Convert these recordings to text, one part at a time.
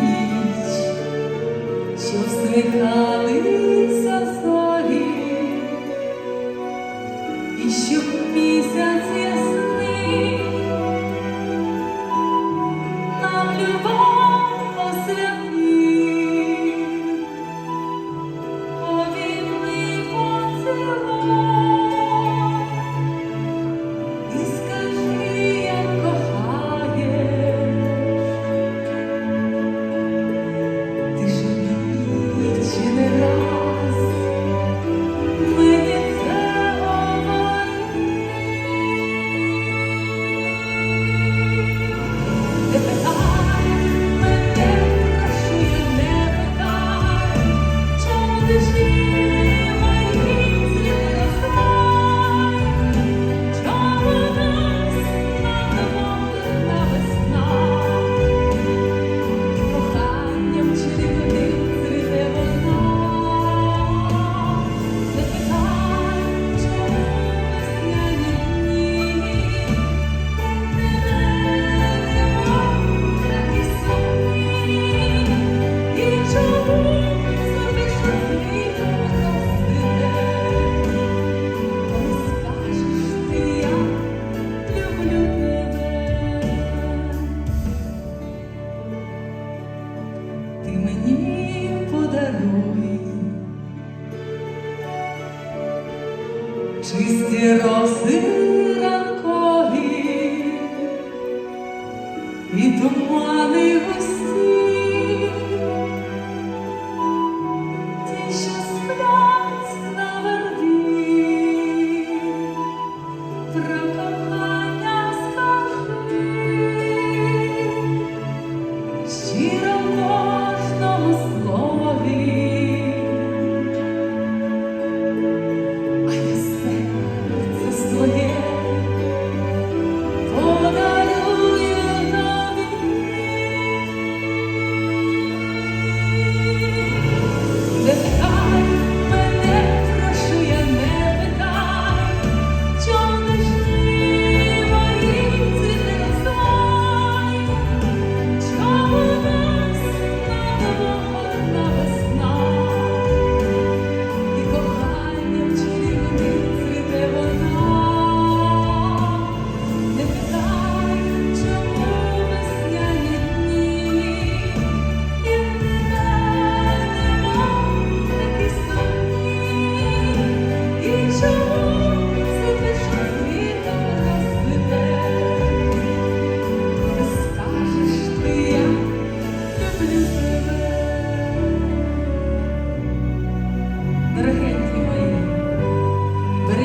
you. Чисті роси ранкові і тумани густі,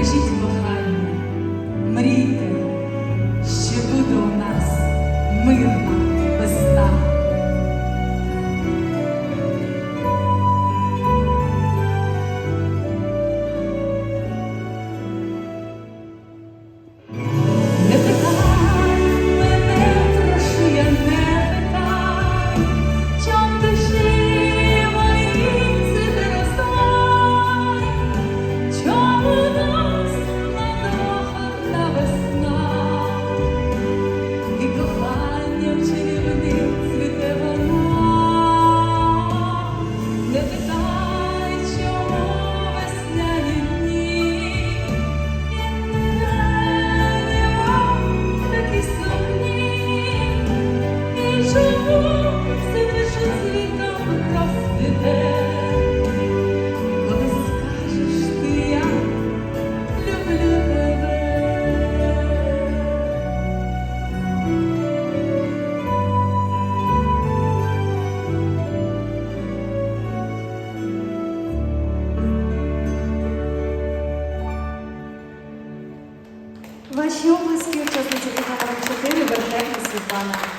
musique ваші обласки учасниці номер 4 Верховна Світлана.